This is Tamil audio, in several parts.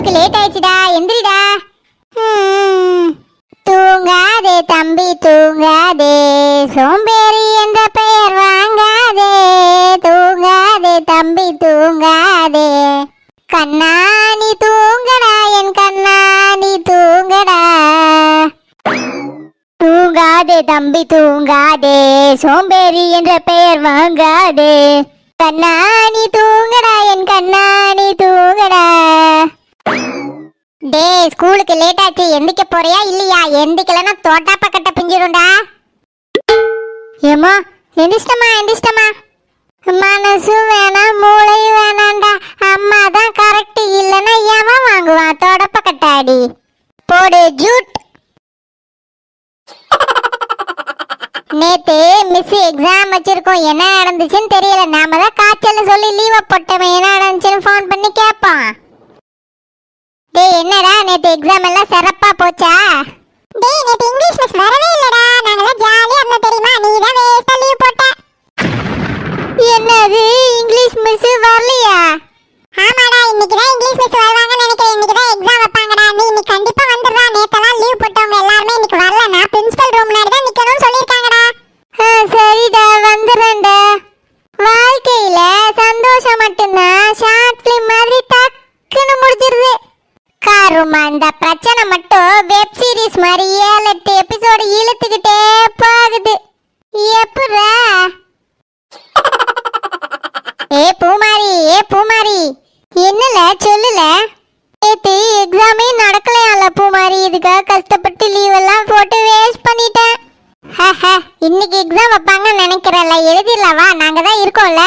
ஸ்கூலுக்கு லேட் ஆயிடுச்சுடா எந்திரிடா. தூங்காதே தம்பி தூங்காதே. சோம்பேறி என்ற பெயர் வாங்காதே. தூங்காதே தம்பி தூங்காதே. கண்ணா நீ தூங்கடா என் கண்ணா நீ தூங்கடா. தூங்காதே தம்பி தூங்காதே. சோம்பேறி என்ற பெயர் வாங்காதே. கண்ணா நீ தூங்கடா என் கண்ணா ஏய் ஸ்கூலுக்கு லேட் ஆச்சு. எந்திக்க போறியா இல்லையா? எந்திக்கலன்னா தோட்டா பக்கட்ட பிஞ்சிரும்டா. ஏமா எந்திரிச்சிட்டமா எந்திரிச்சிட்டமா மனசு வேணாம் மூளை வேணாம்டா. அம்மா தான் கரெக்ட் இல்லைன்னா ஏவன் வாங்குவான்? தொடப்ப கட்டாடி போடு ஜூட் நேத்து மிஸ் எக்ஸாம் வச்சிருக்கோம். என்ன நடந்துச்சுன்னு தெரியல. நாம தான் காய்ச்சல் சொல்லி லீவ போட்டவன் என்ன நடந்துச்சுன்னு ஃபோன் பண்ணி கேட்பான். டேய் என்னடா நேத்து எக்ஸாம் எல்லாம் சிறப்பா போச்சா? டேய் நேத்து இங்கிலீஷ் மிஸ் வரவே இல்லடா. நாங்கலாம் ஜாலியா இருந்தோம் தெரியுமா? நீ தான் வேஸ்டா லீவ் போட்ட. என்னது? இங்கிலீஷ் மிஸ் வரலையா? ஆமாடா இன்னைக்கு தான் இங்கிலீஷ் மிஸ் வருவாங்கன்னு நினைக்கிறேன். இன்னைக்கு தான் எக்ஸாம் வைப்பாங்கடா. நீ இன்னைக்கு கண்டிப்பா வந்துடுறா. நேத்தெல்லாம் லீவ் போட்டவங்க எல்லாருமே இன்னைக்கு வரல. நான் பிரின்சிபல் ரூம் முன்னாடி தான் நிக்கணும்னு சொல்லியிருக்காங்கடா. சரிடா வந்துடுறேன்டா. வாழ்க்கையில சந்தோஷம் மட்டும்தான் ஆமா இந்த பிரச்சனை மட்டும் வெப் சீரிஸ் மாதிரி ஏழு எட்டு எபிசோடு இழுத்துக்கிட்டே போகுது. எப்படா ஏ பூமாரி ஏ பூமாரி என்னல சொல்லுல? நேத்து எக்ஸாமே நடக்கலையால பூமாரி இதுக்காக கஷ்டப்பட்டு லீவ் எல்லாம் போட்டு வேஸ்ட் பண்ணிட்டேன். இன்னைக்கு எக்ஸாம் வைப்பாங்கன்னு நினைக்கிறேன்ல எழுதிடலவா? நாங்க தான் இருக்கோம்ல.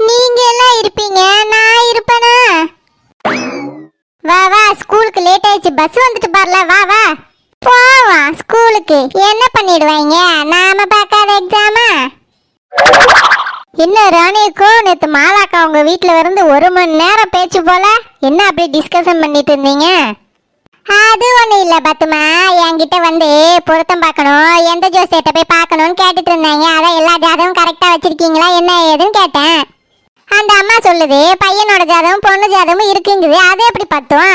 நீங்க எல்லாம் இருப்பீங்க நான் இருப்பேனா? வா வா ஸ்கூலுக்கு லேட் ஆயிடுச்சு. பஸ் வந்துட்டு பாருல வா வா. போவா ஸ்கூலுக்கு. என்ன பண்ணிடுவாங்க? நாம பார்க்காத எக்ஸாமா என்ன ராணியக்கோ நேற்று மாலாக்கா உங்க வீட்டில் இருந்து ஒரு மணி நேரம் பேச்சு போல. என்ன அப்படி டிஸ்கஷன் பண்ணிட்டு இருந்தீங்க? அது ஒன்றும் இல்லை பத்துமா. என்கிட்ட வந்து பொருத்தம் பார்க்கணும். எந்த ஜோசியத்தை போய் பார்க்கணும்னு கேட்டுட்டு இருந்தாங்க? அதான் எல்லா ஜாதகம் கரெக்டாக வச்சுருக்கீங்களா? என்ன ஏதுன்னு கேட்டேன். அந்த அம்மா சொல்லுது பையனோட ஜாதகம் பொண்ணு ஜாதகமும் இருக்குங்குது அது எப்படி பத்தும்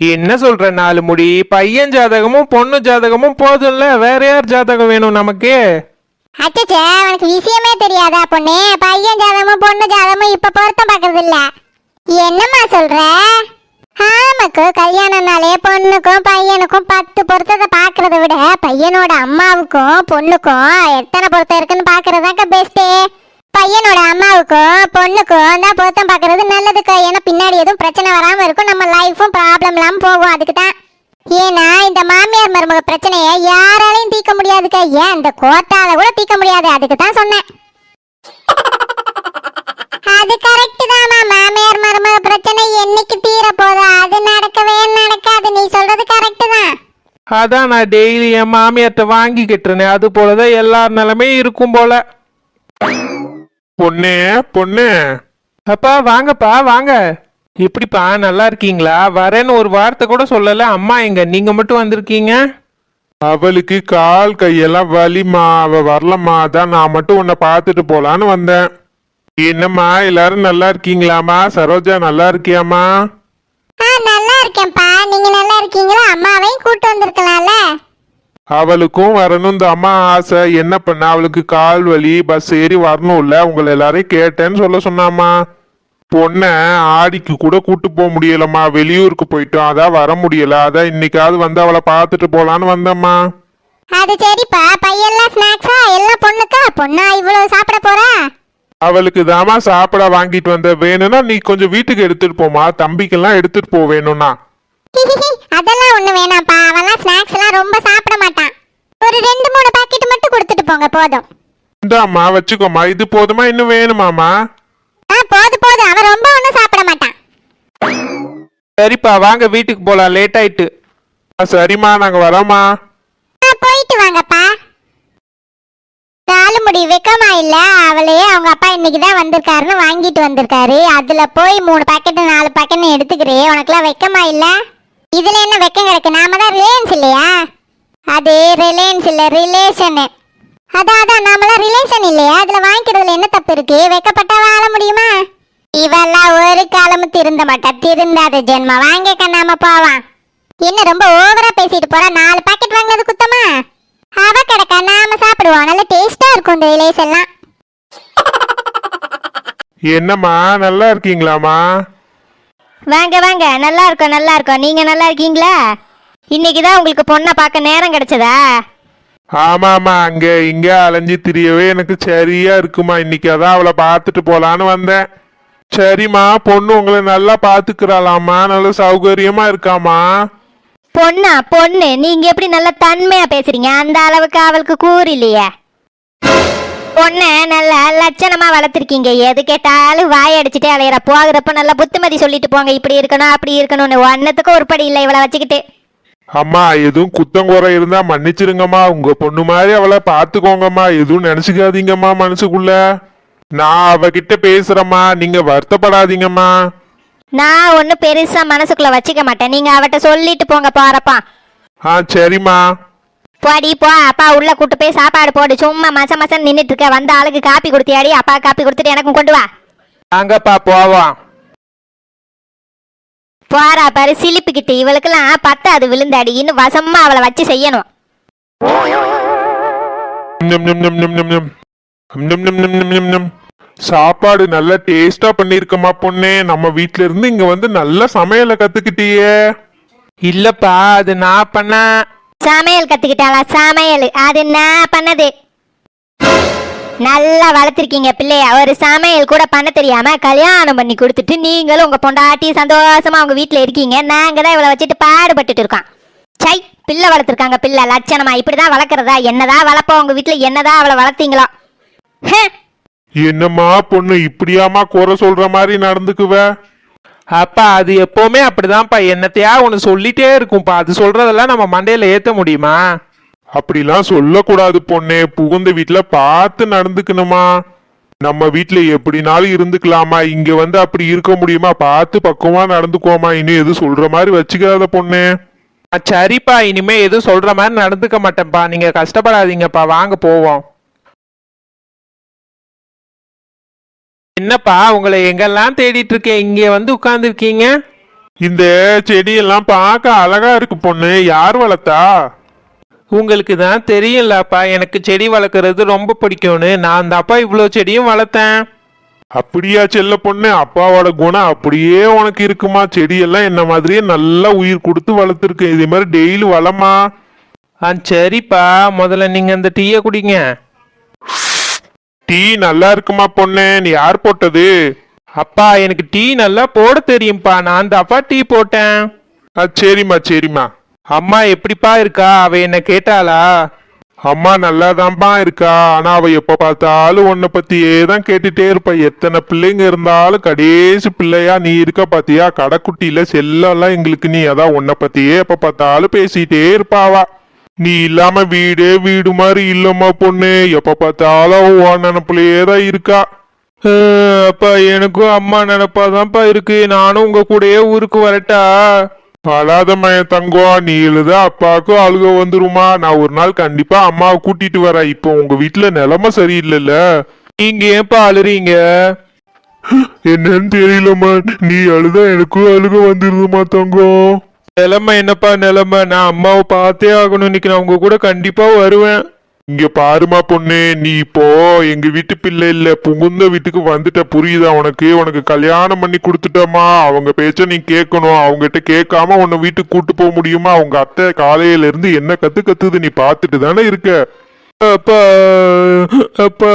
என்ன சொல்ற நாலு முடி? பையன் ஜாதகமும் பொண்ணு ஜாதகமும் போதும்ல? வேற யார் ஜாதகம் வேணும் நமக்கு? அச்சச்சே உனக்கு விஷயமே தெரியாதா பொண்ணு? பையன் ஜாதகமும் பொண்ணு ஜாதகமும் இப்ப பொருத்தம் பார்க்கறது இல்ல. என்னம்மா சொல்ற? ஆமாக்கு கல்யாணம்னாலே பொண்ணுக்கும் பையனுக்கும் பத்து பொருத்தத்தை பார்க்கறத விட பையனோட அம்மாவுக்கும் பொண்ணுக்கும் எத்தனை பொருத்தம் இருக்குன்னு பார்க்கறதாக்க பெஸ்ட்டு பையனோட அம்மாவுக்கும் பொண்ணுக்கும் தான் பொருத்தம் பார்க்கறது நல்லதுக்கா ஏன்னா பின்னாடி எதுவும் பிரச்சனை வராமல் இருக்கும். நம்ம லைஃபும் ப்ராப்ளம் இல்லாமல் போகும். அதுக்கு தான் ஏன்னா இந்த மாமியார் மருமக பிரச்சனையை யாராலையும் தீர்க்க முடியாதுக்கா ஏன்? இந்த கோட்டால கூட தீர்க்க முடியாது. அதுக்கு தான் சொன்னேன். அது கரெக்ட் தாமா மாமியார் மருமக பிரச்சனை என்னைக்கு தீர போதோ அது நடக்கவே நடக்காது. நீ சொல்றது கரெக்ட் தான். அதான் நான் டெய்லி என் மாமியார்ட்ட வாங்கிக்கிட்டு இருந்தேன். அது போலதான் எல்லார் நிலமே இருக்கும் போல. பொண்ணு பொண்ணு. அப்பா வாங்கப்பா வாங்க. எப்படிப்பா நல்லா இருக்கீங்களா? வரேன்னு ஒரு வார்த்தை கூட சொல்லல. அம்மா எங்க? நீங்க மட்டும் வந்திருக்கீங்க? அவளுக்கு கால் கையெல்லாம் வலிமா அவ வரலம்மா. அதான் நான் மட்டும் உன்னை பார்த்துட்டு போலான்னு வந்தேன். என்னம்மா எல்லாரும் நல்லா இருக்கீங்களாம்மா? சரோஜா நல்லா இருக்கியாம்மா? ஆ நல்லா இருக்கேன்ப்பா. நீங்க நல்லா இருக்கீங்களா? அம்மாவையும் கூட்டு வந்திருக்கலாம்ல? அவளுக்கும் வரணும். அம்மா ஆசை. என்ன பண்ண? அவளுக்கு கால் வலி பஸ் ஏறி வரணும்ல. உங்களை எல்லாரையும் கேட்டேன்னு சொல்ல சொன்னாம்மா. பொண்ணை ஆடிக்கு கூட கூட்டு போக முடியலம்மா. வெளியூருக்கு போயிட்டோம். அதான் வர முடியல. அதான் இன்னைக்காவது வந்து அவளை பார்த்துட்டு போலான்னு வந்தேம்மா. அது சரிப்பா. பையெல்லாம் ஸ்நாக்ஸா எல்லாம் பொண்ணுக்கா? பொண்ணா இவ்வளவு சாப்பிட போறா? அவளுக்கு தாமா சாப்பிட வாங்கிட்டு வந்த வேணும்னா நீ கொஞ்சம் வீட்டுக்கு எடுத்துட்டு போமா தம்பிக்கெல்லாம் எடுத்துட்டு போ வேணும்னா. அதெல்லாம் ஒண்ணு வேணாம்ப்பா. அவன்லாம் ஸ்நாக்ஸ் எல்லாம் ரொம்ப சாப்பிட மாட்டான். ஒரு ரெண்டு மூணு பாக்கெட் மட்டும் கொடுத்துட்டு போங்க போதும். இந்தாம்மா வச்சுக்கோமா இது போதுமா? இன்னும் வேணுமாமா ஆ போதும் போதும் அவன் ரொம்ப ஒன்றும் சாப்பிட மாட்டான். சரிப்பா வாங்க வீட்டுக்கு போலாம். லேட் ஆயிட்டு. ஆ, சரிம்மா. நாங்க வரோம்மா. ஆ போயிட்டு வாங்கப்பா. நாலு முடி வெக்கமா இல்ல? அவளே அவங்க அப்பா இன்னைக்கு தான் வந்திருக்காருன்னு வாங்கிட்டு வந்திருக்காரு. அதுல போய் மூணு பாக்கெட் நாலு பாக்கெட் எடுத்துக்கிறே. உனக்குலாம் வெக்கமா இல்ல? இதுல என்ன வெக்கம் கிடக்கு? நாம தான் ரிலையன்ஸ் இல்லையா? அது ரிலையன்ஸ் இல்ல ரிலேஷனு அதான் அதான் நாமெல்லாம் ரிலேஷன் இல்லையா? அதுல வாங்கிக்கிறதுல என்ன தப்பு இருக்கு? வெக்கப்பட்டா வாழ முடியுமா? இவெல்லாம் ஒரு காலமும் திருந்த மாட்டா. திருந்தாத ஜென்மா வாங்கிக்க நாம போவான் என்ன ரொம்ப ஓவரா பேசிட்டு போறா? நாலு பாக்கெட் வாங்கினது குத்தமா? அவ கிடக்கா நாம சாப்பிடுவோம். நல்ல டேஸ்டா இருக்கும் இந்த இலேஸ் எல்லாம். என்னம்மா நல்லா இருக்கீங்களாம்மா? வாங்க வாங்க. நல்லா இருக்கோம் நல்லா இருக்கோம் நீங்க நல்லா இருக்கீங்களா இன்னைக்கு தான் உங்களுக்கு பொண்ணை பார்க்க நேரம் கிடைச்சதா? ஆமாம்மா அங்க இங்க அலைஞ்சு திரியவே எனக்கு சரியா இருக்குமா? இன்னைக்கு அதான் அவளை பார்த்துட்டு போலான்னு வந்தேன். சரிம்மா பொண்ணு உங்களை நல்லா பாத்துக்கிறாளாம்மா நல்ல சௌகரியமா இருக்காமா பொண்ணா? பொண்ணு. நீங்க எப்படி நல்லா தன்மையா பேசுறீங்க? அந்த அளவுக்கு அவளுக்கு கூறு இல்லையே. பொண்ணை நல்லா லட்சணமா வளர்த்துருக்கீங்க. எது கேட்டாலும் வாய் அடிச்சுட்டே அலையிற. போகிறப்ப நல்லா புத்திமதி சொல்லிட்டு போங்க. இப்படி இருக்கணும் அப்படி இருக்கணும்னு. ஒன்னத்துக்கும் உருப்படி இல்லை இவளை வச்சுக்கிட்டு. அம்மா எதுவும் குத்தம் குறை இருந்தா மன்னிச்சிருங்கம்மா. உங்க பொண்ணு மாதிரி அவளை பாத்துக்கோங்கம்மா எதுவும் நினைச்சுக்காதீங்கம்மா மனசுக்குள்ள. நான் அவகிட்ட பேசுறேம்மா. நீங்க வருத்தப்படாதீங்கம்மா. நான் ஒன்றும் பெருசா மனசுக்குள்ள வச்சுக்க மாட்டேன். நீங்க அவட்ட சொல்லிட்டு போங்க போறப்பா ஆ சரிம்மா. போடி போ அப்பா உள்ள கூட்டு போய் சாப்பாடு போடு. சும்மா மச மசன் நின்னுட்டு இருக்க வந்த ஆளுக்கு காப்பி கொடுத்தியாடி. அப்பா காப்பி கொடுத்துட்டு எனக்கும் கொண்டு வா. வாங்கப்பா போவோம். போறா பாரு சிலிப்புக்கிட்டு. இவளுக்கெல்லாம் பத்தாது விழுந்தாடி. இன்னும் வசமா அவளை வச்சு செய்யணும். நிம் நிம் நிம் நிம் நிம் நிம். நிம் நிம் நிம் நிம் நிம் நிம். சாப்பாடு நல்லா டேஸ்டா பண்ணிருக்கமா பொண்ணே. நம்ம வீட்ல இருந்து இங்க வந்து நல்ல சமையலை கத்துக்கிட்டியே. இல்லப்பா அது நான் பண்ண சமையல் கத்துக்கிட்டாளா? சமையல். அது நான் பண்ணது? நல்லா வளர்த்துருக்கீங்க பிள்ளைய. ஒரு சமையல் கூட பண்ண தெரியாம கல்யாணம் பண்ணி கொடுத்துட்டு நீங்களும் உங்க பொண்டாட்டி சந்தோஷமா உங்க வீட்டுல இருக்கீங்க. நாங்க தான் இவளை வச்சுட்டு பாடுபட்டுட்டு இருக்கோம். சை பிள்ளை வளர்த்துருக்காங்க பிள்ளை. லட்சணமா இப்படிதான் வளர்க்குறதா? என்னதான் வளர்ப்போம்? உங்க வீட்டுல என்னதான் அவளை வளர்த்தீங்களோ? என்னம்மா பொண்ணு இப்படியாமா குறை சொல்ற மாதிரி நடந்துக்குவேன் அப்பா அது எப்பவுமே அப்படிதான்ப்பா. என்னத்தையா ஒன்று சொல்லிட்டே இருக்கும்ப்பா அது சொல்றதெல்லாம் நம்ம மண்டையில ஏத்த முடியுமா? அப்படிலாம் சொல்லக்கூடாது பொண்ணே. புகுந்த வீட்ல பார்த்து நடந்துக்கணுமா? நம்ம வீட்ல எப்படினாலும் இருந்துக்கலாமா? இங்க வந்து அப்படி இருக்க முடியுமா? பார்த்து பக்குவமா நடந்துக்கோமா இன்னும் எதுவும் சொல்ற மாதிரி வச்சுக்காத பொண்ணே. சரிப்பா. இனிமே எதுவும் சொல்ற மாதிரி நடந்துக்க மாட்டேன்ப்பா. நீங்க கஷ்டப்படாதீங்கப்பா. வாங்க போவோம். என்னப்பா உங்களை எங்கெல்லாம் தேடிட்டு இருக்கேன்? இங்க வந்து உட்கார்ந்துருக்கீங்க? இந்த செடியெல்லாம் பார்க்க அழகா இருக்கு பொண்ணு. யார் வளர்த்தா? உங்களுக்கு தான் தெரியும்லப்பா எனக்கு செடி வளர்க்குறது ரொம்ப பிடிக்கும்னு. நான் தான்ப்பா இவ்வளோ செடியும் வளர்த்தேன். அப்படியா செல்ல பொண்ணு? அப்பாவோட குணம் அப்படியே உனக்கு இருக்குமா? செடியெல்லாம் என்ன மாதிரியே நல்லா உயிர் கொடுத்து வளர்த்துருக்கு. இதே மாதிரி டெய்லி வளமா? ஆ சரிப்பா. முதல்ல நீங்க அந்த டீயை குடிங்க. டீ நல்லா இருக்குமா பொண்ணு? நீ யார் போட்டது? அப்பா எனக்கு டீ நல்லா போட தெரியும்ப்பா நான் தான்ப்பா டீ போட்டேன். ஆ சரிம்மா சரிம்மா. அம்மா எப்படிப்பா இருக்கா? அவ என்ன கேட்டாளா? அம்மா நல்லாதான்பா இருக்கா. ஆனா அவ எப்ப பார்த்தாலும் உன்னை பத்தியே தான் கேட்டுட்டே இருப்பா. எத்தனை பிள்ளைங்க இருந்தாலும் கடைசி பிள்ளையா நீ இருக்க பாத்தியா? கடைக்குட்டியில செல்லம்லாம் எங்களுக்கு நீ அதான் உன்னை பத்தியே எப்ப பார்த்தாலும் பேசிட்டே இருப்பாவா? நீ இல்லாம வீடே வீடு மாதிரி இல்லம்மா பொண்ணு. எப்ப பார்த்தாலும் அவ உன் நினப்புலயே தான் இருக்கா? அப்பா எனக்கும் அம்மா நினப்பாதான்ப்பா இருக்கு. நானும் உங்க கூடயே ஊருக்கு வரட்டா? அழாத மயன் தங்கம் நீ எழுத அப்பாவுக்கும் அழுக வந்துருமா? நான் ஒரு நாள் கண்டிப்பா அம்மாவை கூட்டிட்டு வரேன். இப்போ உங்க வீட்டுல நிலைமை சரியில்லைல்ல. நீங்க ஏன்பா அழுறீங்க? என்னன்னு தெரியலம்மா. நீ அழுதா எனக்கும் அழுக வந்துருதுமா தங்கம் நிலைமை என்னப்பா நிலைமை? நான் அம்மாவை பார்த்தே ஆகணும் இன்னைக்கு நான் உங்க கூட கண்டிப்பா வருவேன். இங்க பாருமா பொண்ணு நீ இப்போ எங்க வீட்டு பிள்ளை இல்ல. புகுந்த வீட்டுக்கு வந்துட்ட. புரியுதா? உனக்கு உனக்கு கல்யாணம் பண்ணி கொடுத்துட்டோமா அவங்க பேச்ச நீ கேட்கணும். அவங்ககிட்ட கேட்காம உன்னை வீட்டுக்கு கூட்டு போக முடியுமா? அவங்க அத்தை காலையில இருந்து என்ன கத்து கத்துது நீ பார்த்துட்டு தானே இருக்க? அப்பா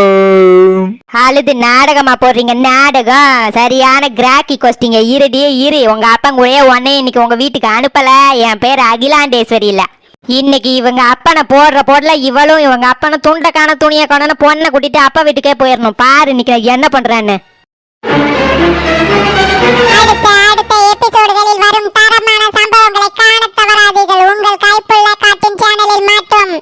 அழுது நாடகமா போடுறீங்க நாடகம். சரியான கிராக்கி கொஸ்டிங்க இருடியே இரு. உங்க அப்பங்கூடயே உடனே இன்னைக்கு உங்க வீட்டுக்கு அனுப்பல. என் பேர் அகிலாண்டேஸ்வரி இல்ல இன்னைக்கு இவங்க அப்பனை போடுற போடல இவளும் இவங்க அப்பனை துண்டக்கான துணியை கொண்டு பொண்ணை கூட்டிட்டு அப்பா வீட்டுக்கே போயிடணும் பாரு இன்னைக்கு நான் என்ன பண்றேன்னு. அடுத்த அடுத்த எபிசோடுகளில் வரும் தரமான சம்பவங்களை காணத் தவறாதீர்கள். உங்கள் கைப்புள்ள காட்டின் சேனலில் மாட்டும்